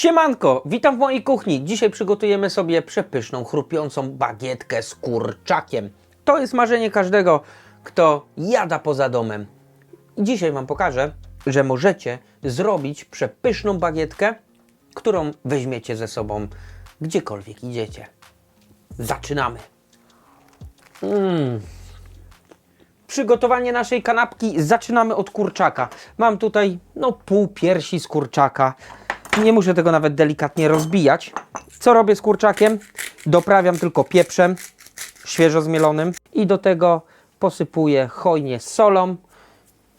Siemanko, witam w mojej kuchni. Dzisiaj przygotujemy sobie przepyszną, chrupiącą bagietkę z kurczakiem. To jest marzenie każdego, kto jada poza domem. Dzisiaj Wam pokażę, że możecie zrobić przepyszną bagietkę, którą weźmiecie ze sobą gdziekolwiek idziecie. Zaczynamy. Mm. Przygotowanie naszej kanapki zaczynamy od kurczaka. Mam tutaj no pół piersi z kurczaka. Nie muszę tego nawet delikatnie rozbijać. Co robię z kurczakiem? Doprawiam tylko pieprzem świeżo zmielonym i do tego posypuję hojnie solą.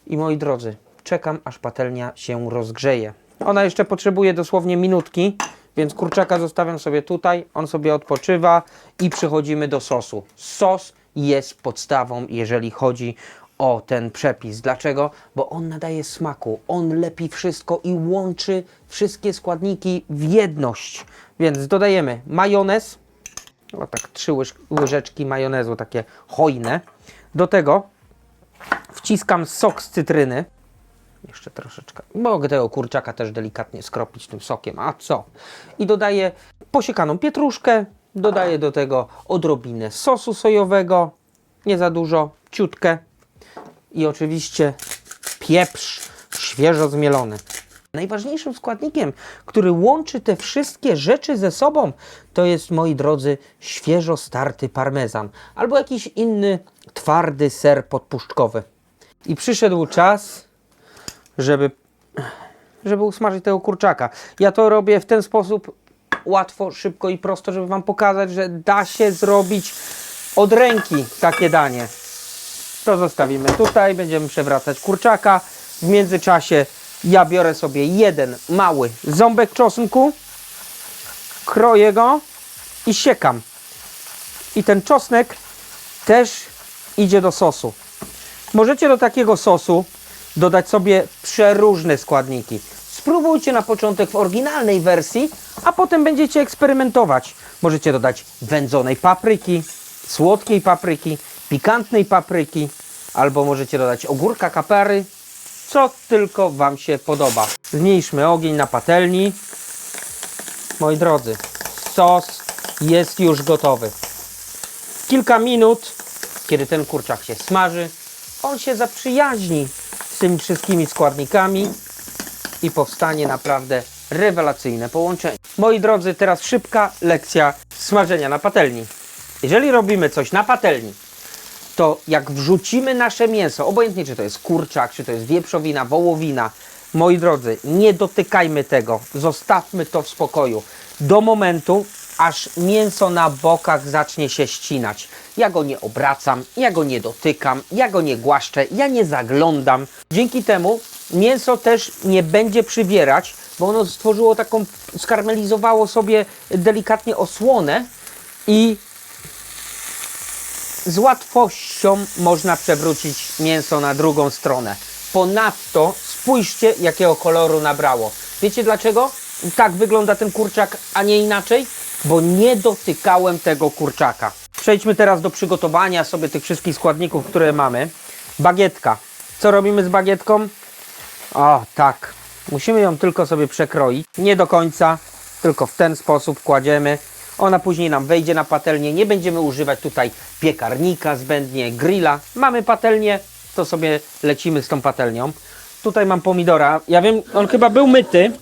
I moi drodzy, czekam aż patelnia się rozgrzeje. Ona jeszcze potrzebuje dosłownie minutki, więc kurczaka zostawiam sobie tutaj, on sobie odpoczywa i przechodzimy do sosu. Sos jest podstawą, jeżeli chodzi o ten przepis. Dlaczego? Bo on nadaje smaku, on lepi wszystko i łączy wszystkie składniki w jedność. Więc dodajemy majonez, o tak trzy łyż, łyżeczki majonezu, takie hojne. Do tego wciskam sok z cytryny. Jeszcze troszeczkę. Mogę tego kurczaka też delikatnie skropić tym sokiem. A co? I dodaję posiekaną pietruszkę. Dodaję do tego odrobinę sosu sojowego. Nie za dużo, ciutkę. I oczywiście pieprz świeżo zmielony. Najważniejszym składnikiem, który łączy te wszystkie rzeczy ze sobą, to jest, moi drodzy, świeżo starty parmezan albo jakiś inny twardy ser podpuszczkowy. I przyszedł czas, żeby, żeby usmażyć tego kurczaka. Ja to robię w ten sposób łatwo, szybko i prosto, żeby Wam pokazać, że da się zrobić od ręki takie danie. To zostawimy tutaj, będziemy przewracać kurczaka. W międzyczasie ja biorę sobie jeden mały ząbek czosnku, kroję go i siekam. I ten czosnek też idzie do sosu. Możecie do takiego sosu dodać sobie przeróżne składniki. Spróbujcie na początek w oryginalnej wersji, a potem będziecie eksperymentować. Możecie dodać wędzonej papryki, słodkiej papryki, pikantnej papryki, albo możecie dodać ogórka kapery, co tylko Wam się podoba. Zmniejszmy ogień na patelni. Moi drodzy, sos jest już gotowy. Kilka minut, kiedy ten kurczak się smaży, on się zaprzyjaźni z tymi wszystkimi składnikami i powstanie naprawdę rewelacyjne połączenie. Moi drodzy, teraz szybka lekcja smażenia na patelni. Jeżeli robimy coś na patelni, to jak wrzucimy nasze mięso, obojętnie czy to jest kurczak, czy to jest wieprzowina, wołowina, moi drodzy, nie dotykajmy tego, zostawmy to w spokoju do momentu, aż mięso na bokach zacznie się ścinać. Ja go nie obracam, ja go nie dotykam, ja go nie głaszczę, ja nie zaglądam. Dzięki temu mięso też nie będzie przywierać, bo ono stworzyło taką, skarmelizowało sobie delikatnie osłonę i z łatwością można przewrócić mięso na drugą stronę. Ponadto spójrzcie, jakiego koloru nabrało. Wiecie dlaczego? Tak wygląda ten kurczak, a nie inaczej? Bo nie dotykałem tego kurczaka. Przejdźmy teraz do przygotowania sobie tych wszystkich składników, które mamy. Bagietka. Co robimy z bagietką? O, tak. Musimy ją tylko sobie przekroić. Nie do końca, tylko w ten sposób kładziemy. Ona później nam wejdzie na patelnię. Nie będziemy używać tutaj piekarnika zbędnie, grilla. Mamy patelnię, to sobie lecimy z tą patelnią. Tutaj mam pomidora. Ja wiem, on chyba był myty,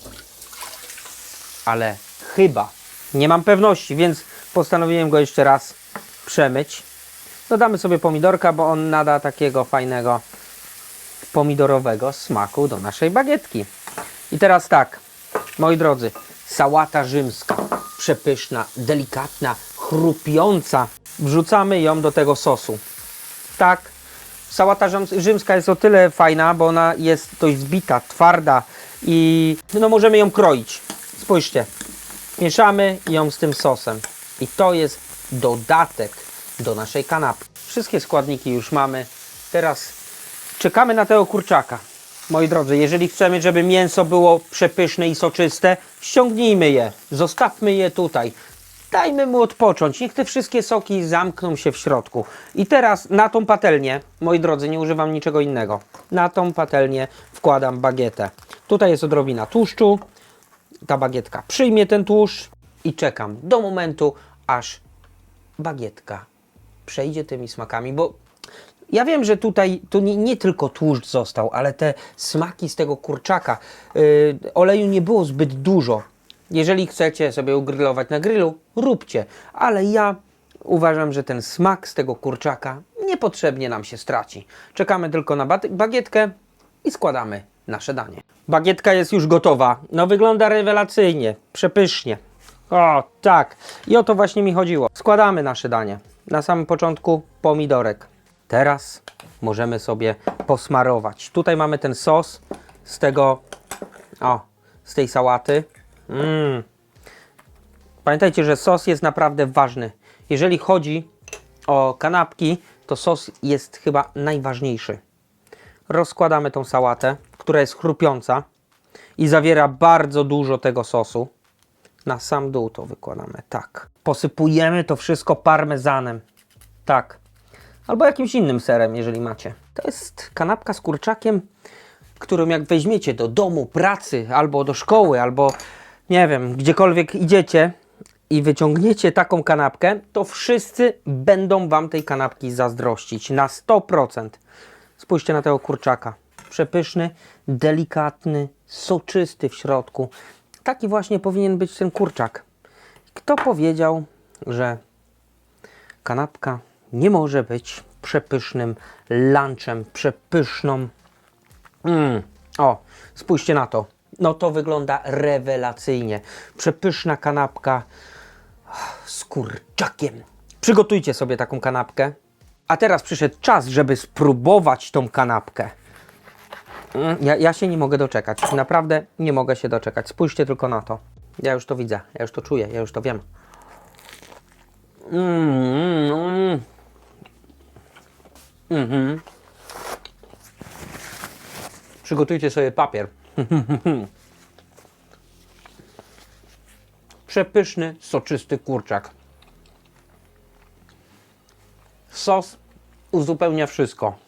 ale chyba. Nie mam pewności, więc postanowiłem go jeszcze raz przemyć. Dodamy sobie pomidorka, bo on nada takiego fajnego pomidorowego smaku do naszej bagietki. I teraz tak, moi drodzy, sałata rzymska, przepyszna, delikatna, chrupiąca. Wrzucamy ją do tego sosu. Tak, sałata rzym- rzymska jest o tyle fajna, bo ona jest dość zbita, twarda i no możemy ją kroić. Spójrzcie, mieszamy ją z tym sosem i to jest dodatek do naszej kanapy. Wszystkie składniki już mamy. Teraz czekamy na tego kurczaka. Moi drodzy, jeżeli chcemy, żeby mięso było przepyszne i soczyste, ściągnijmy je, zostawmy je tutaj. Dajmy mu odpocząć, niech te wszystkie soki zamkną się w środku. I teraz na tą patelnię, moi drodzy, nie używam niczego innego. Na tą patelnię wkładam bagietę. Tutaj jest odrobina tłuszczu, ta bagietka przyjmie ten tłuszcz i czekam do momentu, aż bagietka przejdzie tymi smakami, bo ja wiem, że tutaj to nie, nie tylko tłuszcz został, ale te smaki z tego kurczaka. Yy, oleju nie było zbyt dużo. Jeżeli chcecie sobie ugrylować na grillu, róbcie, ale ja uważam, że ten smak z tego kurczaka niepotrzebnie nam się straci. Czekamy tylko na bagietkę i składamy nasze danie. Bagietka jest już gotowa. No wygląda rewelacyjnie, przepysznie. O, tak. I o to właśnie mi chodziło. Składamy nasze danie. Na samym początku pomidorek. Teraz możemy sobie posmarować. Tutaj mamy ten sos z tego, o, z tej sałaty. Mm. Pamiętajcie, że sos jest naprawdę ważny. Jeżeli chodzi o kanapki, to sos jest chyba najważniejszy. Rozkładamy tą sałatę, która jest chrupiąca i zawiera bardzo dużo tego sosu. Na sam dół to wykładamy. Tak. Posypujemy to wszystko parmezanem. Tak. Albo jakimś innym serem, jeżeli macie. To jest kanapka z kurczakiem, którą jak weźmiecie do domu, pracy, albo do szkoły, albo nie wiem, gdziekolwiek idziecie i wyciągniecie taką kanapkę, to wszyscy będą wam tej kanapki zazdrościć na 100%. Spójrzcie na tego kurczaka. Przepyszny, delikatny, soczysty w środku. Taki właśnie powinien być ten kurczak. Kto powiedział, że kanapka nie może być przepysznym lunchem, przepyszną. Mm. O, spójrzcie na to. No to wygląda rewelacyjnie. Przepyszna kanapka z kurczakiem. Przygotujcie sobie taką kanapkę. A teraz przyszedł czas, żeby spróbować tą kanapkę. Mm, Ja, ja się nie mogę doczekać. Naprawdę nie mogę się doczekać. Spójrzcie tylko na to. Ja już to widzę, ja już to czuję, ja już to wiem. Mm, mm. Mhm. Przygotujcie sobie papier. Przepyszny, soczysty kurczak. Sos uzupełnia wszystko.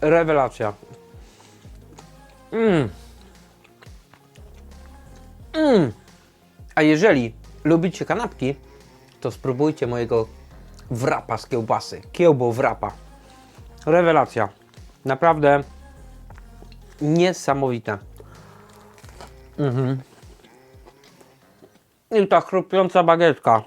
Rewelacja. Mm. Mm. A jeżeli lubicie kanapki, to spróbujcie mojego wrapa z kiełbasy. Kiełbo wrapa. Rewelacja. Naprawdę niesamowite. Mhm. I ta chrupiąca bagietka.